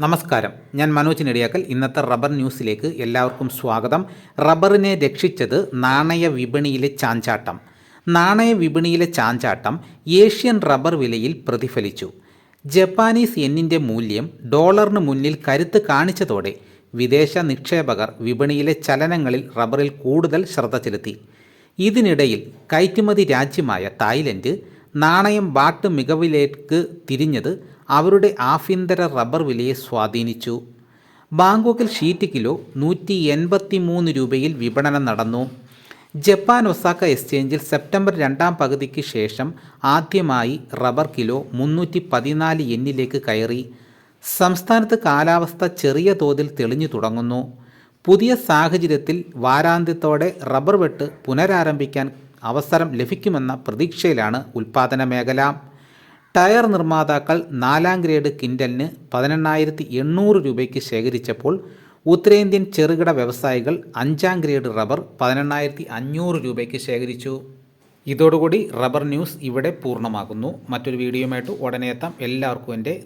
നമസ്കാരം. ഞാൻ മനോജ് നെടിയാക്കൽ. ഇന്നത്തെ റബ്ബർ ന്യൂസിലേക്ക് എല്ലാവർക്കും സ്വാഗതം. റബ്ബറിനെ രക്ഷിച്ചത് നാണയ വിപണിയിലെ ചാഞ്ചാട്ടം. നാണയ വിപണിയിലെ ചാഞ്ചാട്ടം ഏഷ്യൻ റബ്ബർ വിലയിൽ പ്രതിഫലിച്ചു. ജപ്പാനീസ് എന്നിന്റെ മൂല്യം ഡോളറിന് മുന്നിൽ കരുത്ത് കാണിച്ചതോടെ വിദേശ നിക്ഷേപകർ വിപണിയിലെ ചലനങ്ങളിൽ റബ്ബറിൽ കൂടുതൽ ശ്രദ്ധ ചെലുത്തി. ഇതിനിടയിൽ കയറ്റുമതി രാജ്യമായ തായ്ലൻഡ് നാണയം ബാട്ട് മികവിലേക്ക് തിരിഞ്ഞത് അവരുടെ ആഭ്യന്തര റബ്ബർ വിലയെ സ്വാധീനിച്ചു. ബാങ്കോക്കിൽ ഷീറ്റ് കിലോ നൂറ്റി എൺപത്തി മൂന്ന് രൂപയിൽ വിപണനം നടന്നു. ജപ്പാൻ ഒസാക്ക എക്സ്ചേഞ്ചിൽ സെപ്റ്റംബർ രണ്ടാം പകുതിക്ക് ശേഷം ആദ്യമായി റബ്ബർ കിലോ മുന്നൂറ്റി പതിനാല് എന്നിലേക്ക് കയറി. സംസ്ഥാനത്ത് കാലാവസ്ഥ ചെറിയ തോതിൽ തെളിഞ്ഞു തുടങ്ങുന്നു. പുതിയ സാഹചര്യത്തിൽ വാരാന്ത്യത്തോടെ റബ്ബർ വെട്ട് പുനരാരംഭിക്കാൻ അവസരം ലഭിക്കുമെന്ന പ്രതീക്ഷയിലാണ് ഉൽപ്പാദന മേഖല. ടയർ നിർമ്മാതാക്കൾ നാലാം ഗ്രേഡ് കിൻഡലിന് പതിനെണ്ണായിരത്തി എണ്ണൂറ് രൂപയ്ക്ക് ശേഖരിച്ചപ്പോൾ ഉത്തരേന്ത്യൻ ചെറുകിട വ്യവസായികൾ അഞ്ചാം ഗ്രേഡ് റബ്ബർ പതിനെണ്ണായിരത്തി അഞ്ഞൂറ് രൂപയ്ക്ക് ശേഖരിച്ചു. ഇതോടുകൂടി റബ്ബർ ന്യൂസ് ഇവിടെ പൂർണമാകുന്നു. മറ്റൊരു വീഡിയോയുമായിട്ട് ഉടനെ എത്താം. എല്ലാവർക്കും എന്റെ